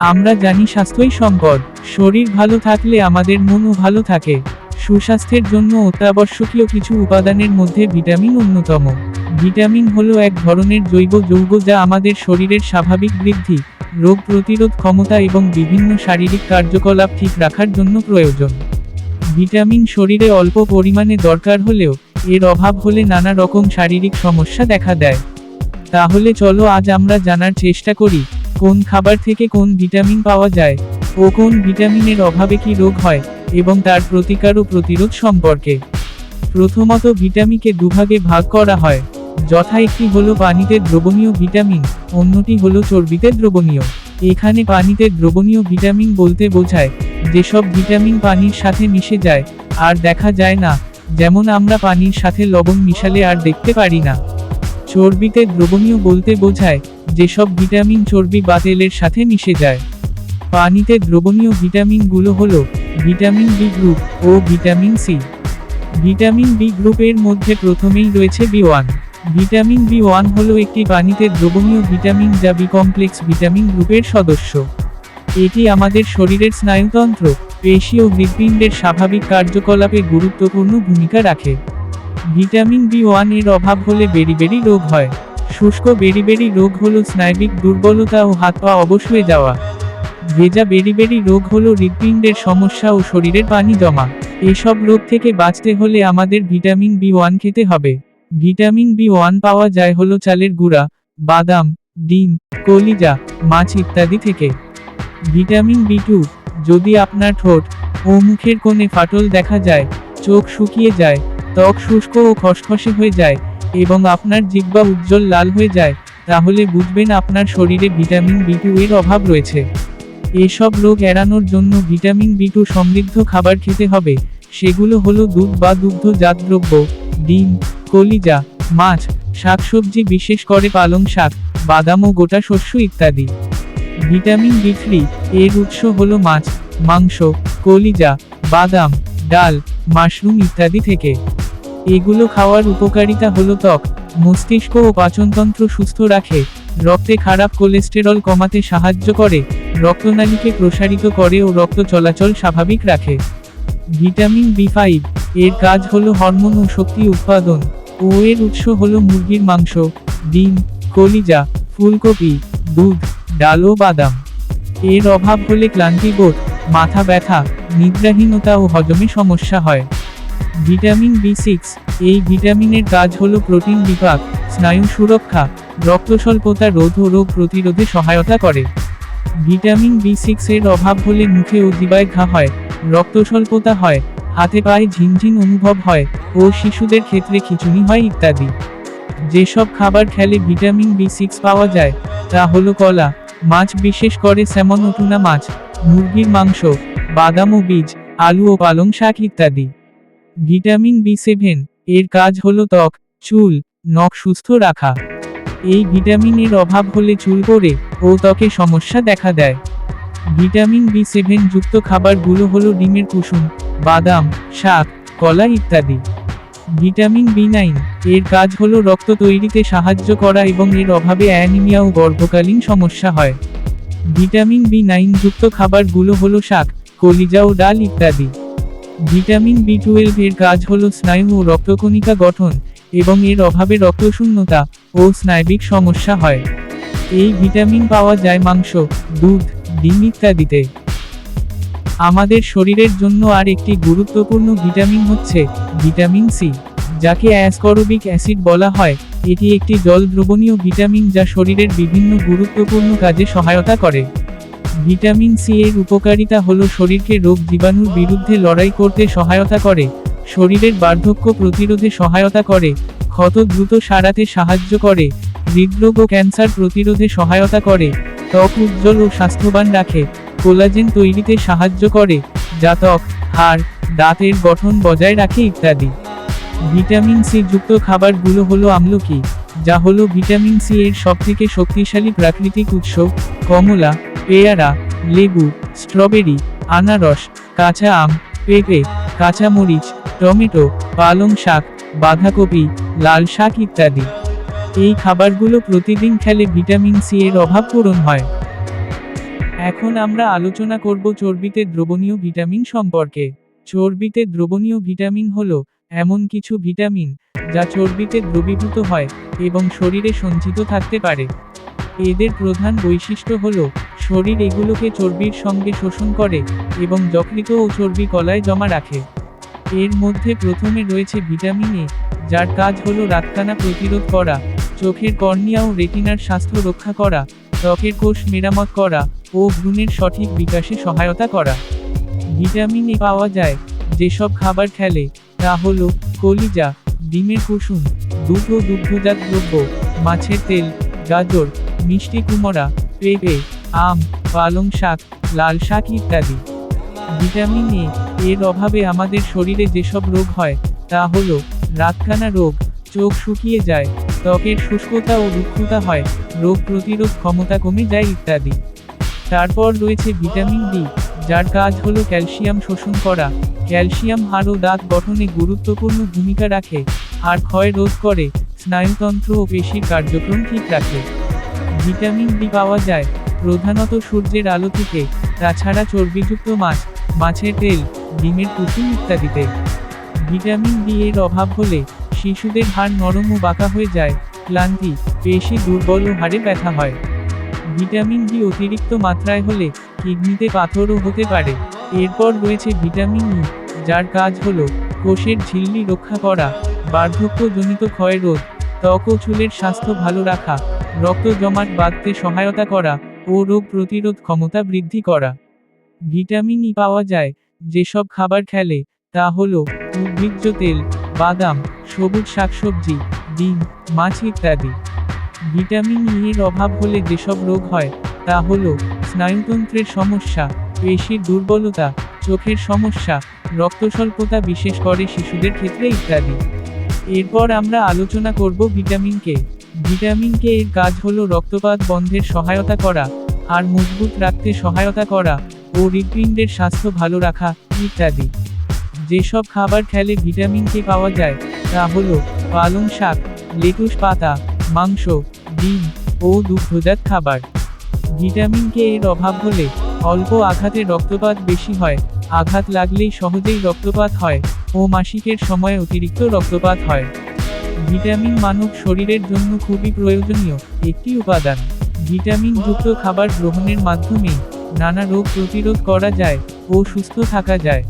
আমরা জানি স্বাস্থ্যই সম্পদ শরীর ভালো থাকলে আমাদের মনও ভালো থাকে। সুস্বাস্থ্যের জন্য অত্যাবশ্যকীয় কিছু উপাদানের মধ্যে ভিটামিন অন্যতম। ভিটামিন হলো এক ধরনের জৈব যৌগ যা আমাদের শরীরের স্বাভাবিক বৃদ্ধি, রোগ প্রতিরোধ ক্ষমতা এবং বিভিন্ন শারীরিক কার্যকলাপ ঠিক রাখার জন্য প্রয়োজন। ভিটামিন শরীরে অল্প পরিমাণে দরকার হলেও, এর অভাব হলে নানা রকম শারীরিক সমস্যা দেখা দেয়। তাহলে চলো আজ আমরা জানার চেষ্টা করি কোন খাবার থেকে কোন ভিটামিন পাওয়া যায় ও কোন ভিটামিনের অভাবে কি রোগ হয় এবং তার প্রতিকার ও প্রতিরোধ সম্পর্কে। প্রথমত ভিটামিনকে দুভাগে ভাগ করা হয়। যথা একটি হলো পানিতে দ্রবণীয় ভিটামিন, অন্যটি হলো চর্বিতে দ্রবণীয়। এখানে পানিতে দ্রবণীয় ভিটামিন বলতে বোঝায় যেসব ভিটামিন পানির সাথে মিশে যায়, আর দেখা যায় না, যেমন আমরা পানির সাথে লবণ মিশালে আর দেখতে পারি না। চর্বিতে দ্রবণীয় বলতে বোঝায়, যেসব ভিটামিন চর্বি বা তেলের সাথে মিশে যায়। পানিতে দ্রবণীয় ভিটামিনগুলো হল, ভিটামিন বি গ্রুপ ও ভিটামিন সি। ভিটামিন বি গ্রুপের মধ্যে প্রথমেই রয়েছে B one. Vitamin B one হল একটি পানিতে দ্রবণীয় ভিটামিন যা বি কমপ্লেক্স ভিটামিন গ্রুপের সদস্য। এটি আমাদের শরীরের স্নায়ুতন্ত্র, পেশি ও হৃৎপিণ্ডের স্বাভাবিক কার্যকলাপে গুরুত্বপূর্ণ ভূমিকা রাখে। ভিটামিন বি ওয়ানের অভাব হলে বেরিবেরি রোগ হয়। শুষ্ক বেরিবেরি রোগ হলো স্নায়বিক দুর্বলতা ও হাত পা অবশ যাওয়া। ভেজা বেরিবেরি রোগ হলো হৃদপিণ্ডের সমস্যা ও শরীরের পানি জমা। এসব রোগ থেকে বাঁচতে হলে আমাদের ভিটামিন বি ওয়ান খেতে হবে। ভিটামিন বি ওয়ান পাওয়া যায় হলো চালের গুঁড়া, বাদাম, ডিম, কলিজা, মাছ ইত্যাদি থেকে। ভিটামিন বি টু, যদি আপনার ঠোঁট ও মুখের কোণে ফাটল দেখা যায়, চোখ শুকিয়ে যায় ত্বক শুষ্ক ও খসখসে হয়ে যায় এবং আপনার জিহ্বা উজ্জ্বল লাল হয়ে যায়, তাহলে বুঝবেন আপনার শরীরে ভিটামিন বি টু এর অভাব রয়েছে। এসব রোগ এড়ানোর জন্য ভিটামিন বি টু সমৃদ্ধ খাবার খেতে হবে, সেগুলো হলো দুধ বা দুগ্ধজাত দ্রব্য, ডিম, কলিজা, মাছ, শাকসবজি বিশেষ করে পালং শাক, বাদাম ও গোটা শস্য ইত্যাদি। ভিটামিন বি থ্রি এর উৎস হলো মাছ, মাংস, কলিজা, বাদাম, ডাল, মাশরুম ইত্যাদি থেকে। এগুলো খাওয়ার উপকারিতা হলো ত্বক, মস্তিষ্ক ও পাচনতন্ত্র সুস্থ রাখে, রক্তে খারাপ কোলেস্টেরল কমাতে সাহায্য করে, রক্তনালীকে প্রসারিত করে ও রক্ত চলাচল স্বাভাবিক রাখে। ভিটামিন বি ফাইভ এর কাজ হলো হরমোন ও শক্তি উৎপাদন। ও এর উৎস হলো মুরগির মাংস, ডিম, কলিজা, ফুলকপি, দুধ, ডাল ও বাদাম। এর অভাব হলে ক্লান্তিবোধ মাথা ব্যথা, নিদ্রাহীনতা ও হজমে সমস্যা হয়। ভিটামিন বি সিক্স এই ভিটামিনের কাজ হলো প্রোটিন বিপাক স্নায়ু সুরক্ষা রক্ত স্বল্পতা রোধ ও রোগ প্রতিরোধে সহায়তা করে। ভিটামিন বি সিক্স এর অভাব হলে মুখে ও জিবায় ঘা হয় রক্ত স্বল্পতা হয়, হাতে পায়ে ঝিনঝিন অনুভব হয় ও শিশুদের ক্ষেত্রে খিচুনি হয় ইত্যাদি। যেসব খাবার খেলে ভিটামিন বি সিক্স পাওয়া যায়, তা হলো কলা, মাছ বিশেষ করে স্যামন ও টুনা মাছ, মুরগির মাংস, বাদাম ও বীজ, আলু ও পালং শাক ইত্যাদি। ভিটামিন বি সেভেন, এর কাজ হলো ত্বক, চুল, নখ সুস্থ রাখা। এই ভিটামিনের অভাব হলে চুল পড়ে ও ত্বকে সমস্যা দেখা দেয়। ভিটামিন বি সেভেন যুক্ত খাবারগুলো হলো ডিমের কুসুম, বাদাম, শাক, কলা ইত্যাদি। ভিটামিন বি নাইন, এর কাজ হলো রক্ত তৈরিতে সাহায্য করা এবং এর অভাবে অ্যানিমিয়া ও গর্ভকালীন সমস্যা হয়। ভিটামিন বি নাইন যুক্ত খাবারগুলো হলো শাক, কলিজা ও ডাল ইত্যাদি। ভিটামিন বি টুয়েলভ এর কাজ হলো স্নায়ু ও রক্তকণিকা গঠন, এবং এর অভাবে রক্তশূন্যতা ও স্নায়বিক সমস্যা হয়। এই ভিটামিন পাওয়া যায় মাংস, দুধ, ডিম ইত্যাদিতে। আমাদের শরীরের জন্য আর একটি গুরুত্বপূর্ণ ভিটামিন হচ্ছে ভিটামিন সি যাকে অ্যাসকরবিক অ্যাসিড বলা হয়। এটি একটি জল দ্রবণীয় ভিটামিন যা শরীরের বিভিন্ন গুরুত্বপূর্ণ কাজে সহায়তা করে। ভিটামিন সি এর উপকারিতা হলো শরীরকে রোগ জীবাণুর বিরুদ্ধে লড়াই করতে সহায়তা করে, শরীরের বার্ধক্য প্রতিরোধে সহায়তা করে, ক্ষত দ্রুত সারাতে সাহায্য করে, হৃদরোগ ও ক্যান্সার প্রতিরোধে সহায়তা করে, ত্বক উজ্জ্বল ও স্বাস্থ্যবান রাখে, কোলাজেন তৈরিতে সাহায্য করে যা ত্বক হাড়, দাঁতের গঠন বজায় রাখে ইত্যাদি। ভিটামিন সি যুক্ত খাবারগুলো হলো আমলকি, যা হলো ভিটামিন সি এর সবথেকে শক্তিশালী প্রাকৃতিক উৎস, কমলা পেয়ারা, লেবু, স্ট্রবেরি, আনারস, কাঁচা আম, পেঁপে কাঁচা মরিচ টমেটো, পালং শাক, বাঁধাকপি, লাল শাক ইত্যাদি। এই খাবারগুলো প্রতিদিন খেলে ভিটামিন সি এর অভাব পূরণ হয়। এখন আমরা আলোচনা করব চর্বিতে দ্রবণীয় ভিটামিন সম্পর্কে। চর্বিতে দ্রবণীয় ভিটামিন হলো এমন কিছু ভিটামিন যা চর্বিতে দ্রবীভূত হয় এবং শরীরে সঞ্চিত থাকতে পারে। এদের প্রধান বৈশিষ্ট্য হল শরীর এগুলোকে চর্বির সঙ্গে শোষণ করে এবং যকৃত ও চর্বি কলায় জমা রাখে। এর মধ্যে প্রথমে রয়েছে ভিটামিন এ, যার কাজ হলো রাতকানা প্রতিরোধ করা, চোখের কর্নিয়া ও রেটিনার স্বাস্থ্য রক্ষা করা, ত্বকের কোষ মেরামত করা ও ভ্রূণের সঠিক বিকাশে সহায়তা করা। ভিটামিন এ পাওয়া যায় যেসব খাবার খেলে, তা হলো কলিজা, ডিমের কুসুম, দুধ ও দুগ্ধজাত দ্রব্য, মাছের তেল, গাজর, মিষ্টি কুমড়া, পেঁপে আম, পালং শাক, লাল শাক ইত্যাদি। ভিটামিন এ, এর অভাবে আমাদের শরীরে যেসব রোগ হয়, তা হল রাতকানা রোগ, চোখ শুকিয়ে যায়, ত্বকের শুষ্কতা ও রুক্ষতা হয়, রোগ প্রতিরোধ ক্ষমতা কমে যায় ইত্যাদি। তারপর রয়েছে ভিটামিন ডি, যার কাজ হলো ক্যালসিয়াম শোষণ করা। ক্যালসিয়াম হাড় ও দাঁত গঠনে গুরুত্বপূর্ণ ভূমিকা রাখে হাড় ক্ষয় রোধ করে, স্নায়ুতন্ত্র ও পেশির কার্যক্রম ঠিক রাখে। ভিটামিন ডি পাওয়া যায় প্রধানত সূর্যের আলো থেকে, তাছাড়া চর্বিযুক্ত মাছ, মাছের তেল, ডিমের কুসুম ইত্যাদিতে। ভিটামিন ডি এর অভাব হলে, শিশুদের হাড় নরম ও বাঁকা হয়ে যায়, ক্লান্তি, পেশি দুর্বল ও হাড়ে ব্যথা হয়। ভিটামিন ডি অতিরিক্ত মাত্রায় হলে, কিডনিতে পাথরও হতে পারে। এরপর রয়েছে ভিটামিন ই, যার কাজ হল, কোষের ঝিল্লি রক্ষা করা, বার্ধক্যজনিত ক্ষয় রোধ, ত্বক ও চুলের স্বাস্থ্য ভালো রাখা, রক্ত জমাট বাঁধতে সহায়তা করা ও রোগ প্রতিরোধ ক্ষমতা বৃদ্ধি করা। ভিটামিন ই পাওয়া যায়। যেসব খাবার খেলে তা হল উদ্ভিজ্জ তেল, বাদাম, সবুজ শাকসবজি, ডিম, মাছ ইত্যাদি। ভিটামিন ই এর অভাব হলে যেসব রোগ হয়, তা হল স্নায়ুতন্ত্রের সমস্যা, পেশির দুর্বলতা, চোখের সমস্যা, রক্তস্বল্পতা বিশেষ করে শিশুদের ক্ষেত্রে ইত্যাদি। এরপর আমরা আলোচনা করব ভিটামিন কে ভিটামিন কে এর কাজ হল রক্তপাত বন্ধের সহায়তা করা, আর মজবুত রাখতে সহায়তা করা, ও হৃৎপিণ্ডের স্বাস্থ্য ভালো রাখা, ইত্যাদি। যেসব খাবার খেলে ভিটামিন কে পাওয়া যায়, তা হল পালং শাক, লেটুস পাতা, মাংস, ডিম, ও দুগ্ধজাত খাবার। ভিটামিন কে এর অভাব হলে অল্প আঘাতে রক্তপাত বেশি হয়, আঘাত লাগলেই সহজেই রক্তপাত হয়, ও মাসিকের সময় অতিরিক্ত রক্তপাত হয়। ভিটামিন মানব শরীরের জন্য খুবই প্রয়োজনীয় একটি উপাদান। ভিটামিন যুক্ত খাবার গ্রহণের মাধ্যমে নানা রোগ প্রতিরোধ করা যায় ও সুস্থ থাকা যায়।